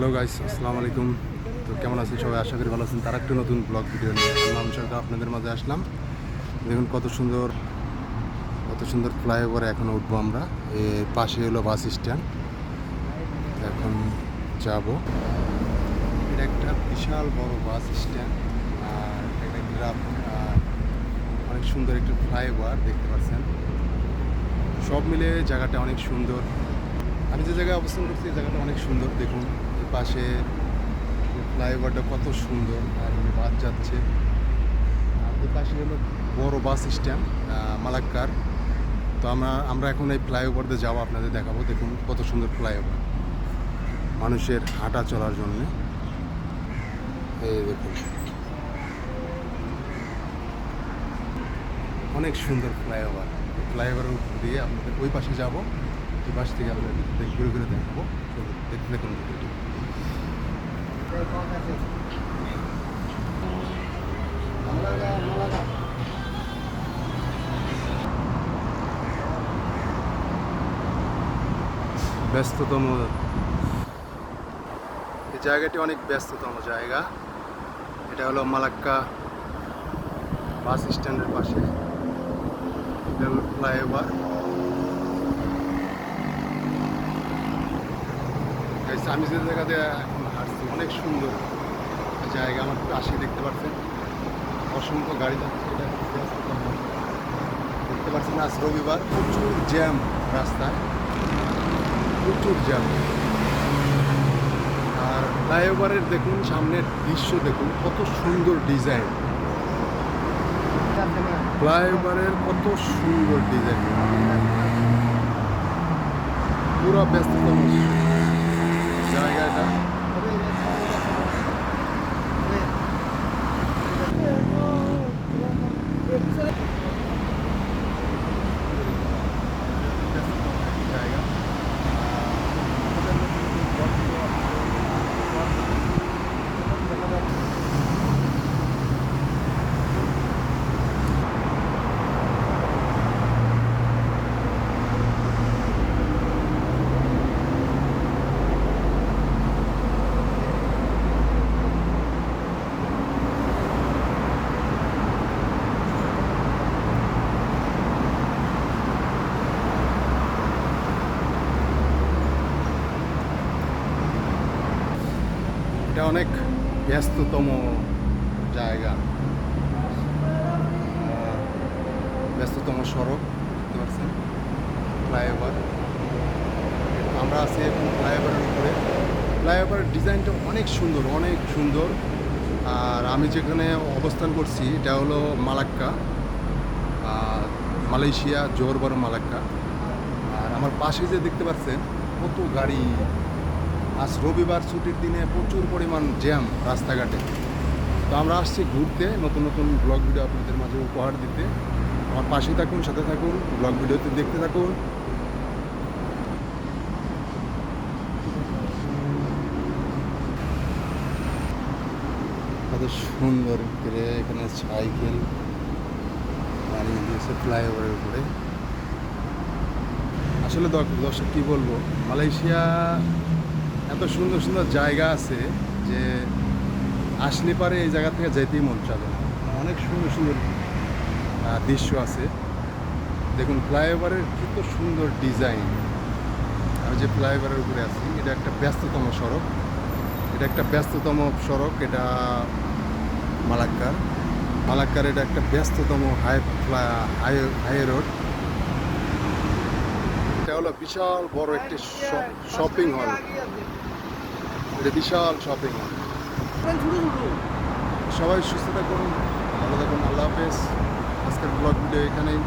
Hello guys, আসসালামু আলাইকুম। তো কেমন আছেন সবাই? আশা করি ভালো আছেন। তার একটা নতুন ব্লগ ভিডিও নিয়ে নাম সরকার আপনাদের মাঝে আসলাম। দেখুন কত সুন্দর কত সুন্দর ফ্লাইওভারে এখন উঠবো আমরা। এর পাশে হলো বাস স্ট্যান্ড এখন যাব। এটা একটা বিশাল বড় বাস স্ট্যান্ড আর একটা অনেক সুন্দর একটা ফ্লাইওভার দেখতে পাচ্ছেন। সব মিলে জায়গাটা অনেক সুন্দর। আমি যে জায়গায় অবস্থান করছি, এই জায়গাটা অনেক সুন্দর, দেখুন। পাশে ফ্লাইওভারটা কত সুন্দর, আর বাস যাচ্ছে। আর পাশে হলো বড় বাস স্ট্যান্ড মালাক্কার। তো আমরা আমরা এখন এই ফ্লাইওভার দিয়ে যাব, আপনাদের দেখাবো। দেখুন কত সুন্দর ফ্লাইওভার। মানুষের হাঁটা চলার জন্যে। এই দেখুন। অনেক সুন্দর ফ্লাইওভার। ফ্লাইওভারের উপর দিয়ে আপনাদের ওই পাশে যাব। ওই পাশ থেকে আপনাদের ঘুরে ঘুরে দেখব। দেখতে দেখুন ব্যস্ততম। এই জায়গাটি অনেক ব্যস্ততম জায়গা। এটা হলো মালাক্কা বাস স্ট্যান্ডের পাশে। ফ্লাইওভার। আমি যে জায়গাতে এখন হাঁটছি অনেক সুন্দর জায়গা, আমার পাশে দেখতে পাচ্ছেন অসংখ্য গাড়ি এটা। দেখতে পাচ্ছেন আজ রবিবার, প্রচুর জ্যাম রাস্তায়। প্রচুর জ্যাম। আর ফ্লাইওভারের দেখুন, সামনের দৃশ্য দেখুন, কত সুন্দর ডিজাইন। ফ্লাইওভারের কত সুন্দর ডিজাইন। পুরো ব্যস্ততম জায়গাটা ব্যস্ততম একটি জায়গা এটা অনেক ব্যস্ততম জায়গা। ব্যস্ততম সড়ক দেখতে পাচ্ছেন ফ্লাইওভার। আমরা আছি এখন ফ্লাইওভারের উপরে। ফ্লাইওভারের ডিজাইনটা অনেক সুন্দর অনেক সুন্দর। আর আমি যেখানে অবস্থান করছি, এটা হলো মালাক্কা। মালয়েশিয়া জোরবার মালাক্কা। আর আমার পাশে যে দেখতে পাচ্ছেন, কত গাড়ি। আজ রবিবার ছুটির দিনে প্রচুর পরিমাণ জ্যাম রাস্তাঘাটে। তো আমরা আসছি ঘুরতে, নতুন নতুন ব্লগ ভিডিও আপনাদের মাঝে উপহার দিতে। আমার পাশে থাকুন, সাথে থাকুন, ব্লগ ভিডিওতে দেখতে থাকুন। কত সুন্দর করে এখানে সাইকেল দাঁড়িয়ে দিয়েছে ফ্লাইওভারের উপরে। আসলে দর্শক কী বলব? মালয়েশিয়া এত সুন্দর সুন্দর জায়গা আছে যে আসলে পারে এই জায়গা থেকে যেতেই মন চাবে অনেক সুন্দর সুন্দর দৃশ্য আছে। দেখুন, ফ্লাইওভারের কত সুন্দর ডিজাইন। আমি যে ফ্লাইওভারের উপরে আছি, এটা একটা ব্যস্ততম সড়ক। এটা একটা ব্যস্ততম সড়ক, এটা মালাক্কার। মালাক্কার এটা একটা ব্যস্ততম high fly high high road. এটা হলো বিশাল বড় একটি শপিং হল। এটা বিশাল শপিং হল। সবাই সুস্থ থাকুন, ভালো থাকুন, আল্লাহ হাফেজ। আজকের ব্লগ ভিডিও এখানেই।